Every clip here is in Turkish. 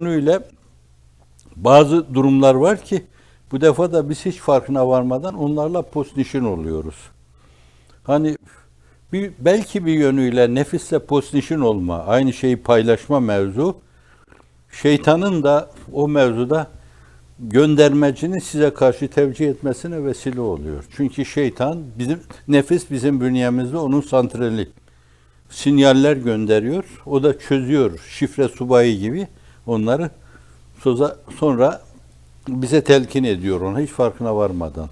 yönüyle bazı durumlar var ki bu defa da biz hiç farkına varmadan onlarla postnişin oluyoruz. Hani bir, belki bir yönüyle nefisle postnişin olma, aynı şeyi paylaşma mevzu, şeytanın da o mevzuda göndermecini size karşı tevcih etmesine vesile oluyor. Çünkü şeytan, bizim nefis bizim bünyemizde onun santrali. Sinyaller gönderiyor, o da çözüyor şifre subayı gibi onları soza- sonra bize telkin ediyor onu hiç farkına varmadan.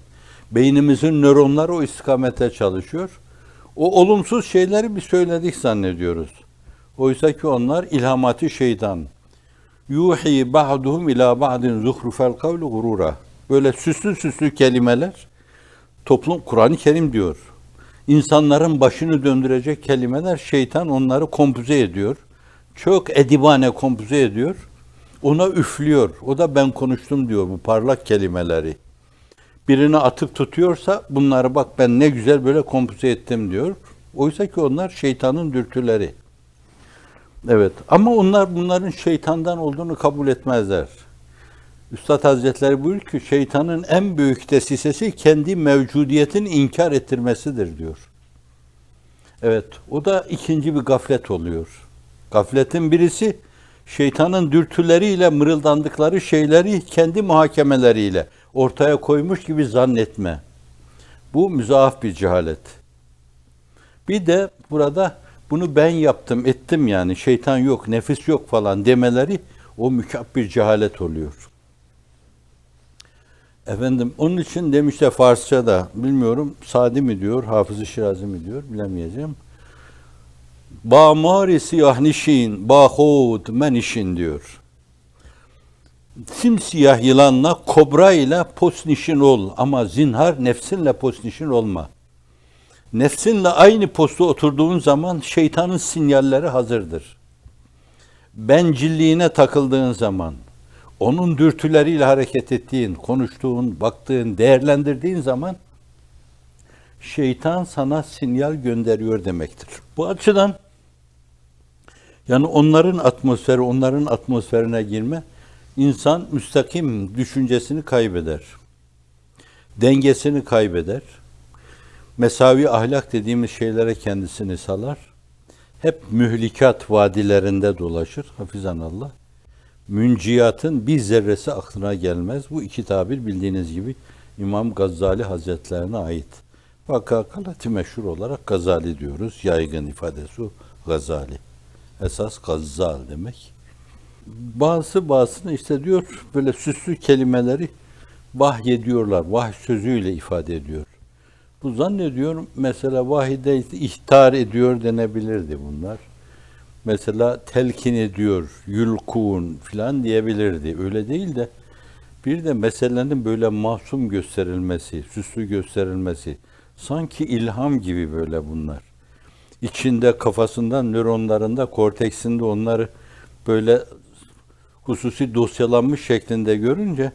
Beynimizin nöronları o istikamete çalışıyor. O olumsuz şeyleri bir söyledik zannediyoruz. Oysa ki onlar ilhamatı şeytan. Yuhi ba'duhum ila ba'din zuhrufel kavlu gurura. Böyle süslü süslü kelimeler toplum Kur'an-ı Kerim diyor. İnsanların başını döndürecek kelimeler şeytan onları kompoze ediyor. Çok edibane kompoze ediyor. Ona üflüyor. O da ben konuştum diyor bu parlak kelimeleri. Birine atıp tutuyorsa bunları bak ben ne güzel böyle kompoze ettim diyor. Oysa ki onlar şeytanın dürtüleri. Evet ama onlar bunların şeytandan olduğunu kabul etmezler. Üstad Hazretleri buyuruyor ki şeytanın en büyük desisesi kendi mevcudiyetin inkar ettirmesidir diyor. Evet o da ikinci bir gaflet oluyor. Gafletin birisi şeytanın dürtüleriyle mırıldandıkları şeyleri kendi muhakemeleriyle ortaya koymuş gibi zannetme. Bu müzaaf bir cehalet. Bir de burada bunu ben yaptım, ettim yani şeytan yok, nefis yok falan demeleri o mükap bir cehalet oluyor. Efendim onun için demişler Farsça'da bilmiyorum Sadi mi diyor, Hafız-ı Şirazi mi diyor bilemeyeceğim. Ba mari siyah nişin, ba hud menişin diyor. Simsiyah yılanla, kobra ile posnişin ol ama zinhar nefsinle posnişin olma. Nefsinle aynı posta oturduğun zaman şeytanın sinyalleri hazırdır. Bencilliğine takıldığın zaman, onun dürtüleriyle hareket ettiğin, konuştuğun, baktığın, değerlendirdiğin zaman şeytan sana sinyal gönderiyor demektir. Bu açıdan yani onların atmosferi, onların atmosferine girme insan müstakim düşüncesini kaybeder. Dengesini kaybeder. Mesavi ahlak dediğimiz şeylere kendisini salar. Hep mühlikat vadilerinde dolaşır hafizan Allah. Münciyatın bir zerresi aklına gelmez. Bu iki tabir bildiğiniz gibi İmam Gazali Hazretlerine ait. Vakakalati meşhur olarak Gazali diyoruz. Yaygın ifadesi Gazali. Esas Gazzal demek. Bazı bazısını işte diyor böyle süslü kelimeleri vahyediyorlar. Vahy sözüyle ifade ediyor. Bu zannediyorum mesela vahide ihtar ediyor denebilirdi bunlar. Mesela telkin ediyor, yulkun filan diyebilirdi. Öyle değil de bir de meselenin böyle masum gösterilmesi, süslü gösterilmesi, sanki ilham gibi böyle bunlar. İçinde, kafasından, nöronlarında, korteksinde onları böyle hususi dosyalanmış şeklinde görünce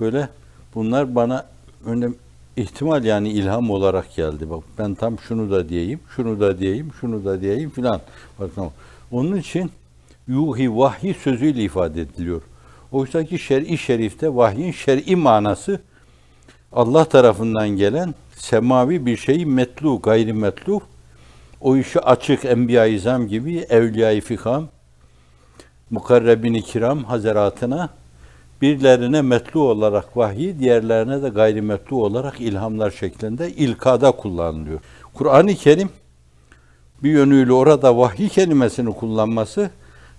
böyle bunlar bana önem ihtimal yani ilham olarak geldi. Bak ben tam şunu da diyeyim, şunu da diyeyim, şunu da diyeyim filan. Bakın onun için yuhi vahyi sözüyle ifade ediliyor. Oysa ki şer'i şerifte vahyin şer'i manası Allah tarafından gelen semavi bir şeyi metlu, gayri metlu, o işi açık enbiya-i izam gibi evliya-i fikam, mukarrebin-i kiram hazaratına birilerine metlu olarak vahyi, diğerlerine de gayrimetlu olarak ilhamlar şeklinde ilkada kullanılıyor. Kur'an-ı Kerim bir yönüyle orada vahiy kelimesini kullanması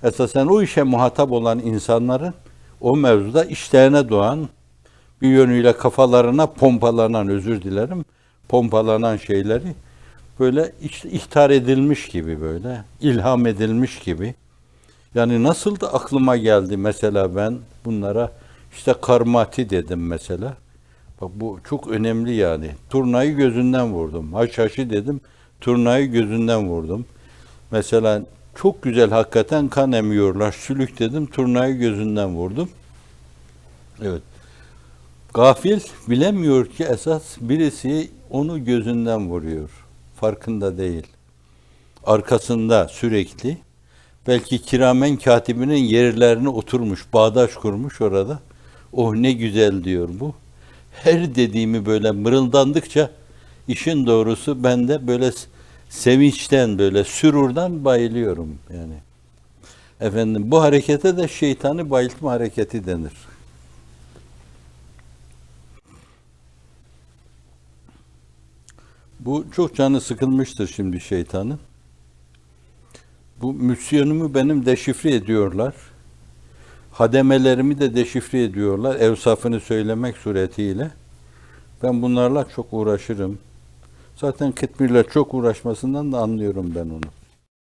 esasen o işe muhatap olan insanların o mevzuda işlerine doğan bir yönüyle kafalarına pompalanan özür dilerim pompalanan şeyleri böyle ihtar edilmiş gibi böyle ilham edilmiş gibi yani nasıl da aklıma geldi mesela ben bunlara işte karmati dedim mesela. Bak bu çok önemli yani. Turnayı gözünden vurdum. Haşhaşı dedim. Turnayı gözünden vurdum. Mesela çok güzel hakikaten kan emiyorlar. Sülük dedim. Turnayı gözünden vurdum. Evet. Gafil bilemiyor ki esas birisi onu gözünden vuruyor. Farkında değil. Arkasında sürekli Belki kiramen katibinin yerlerine oturmuş, bağdaş kurmuş orada. Oh ne güzel diyor bu. Her dediğimi böyle mırıldandıkça işin doğrusu ben de böyle sevinçten böyle sürurdan bayılıyorum yani. Efendim bu harekete de şeytanı bayıltma hareketi denir. Bu çok canı sıkılmıştır şimdi şeytanın. Bu misyonumu benim deşifre ediyorlar. Hademelerimi de deşifre ediyorlar. Evsafını söylemek suretiyle. Ben bunlarla çok uğraşırım. Zaten Kıtmir'le çok uğraşmasından da anlıyorum ben onu.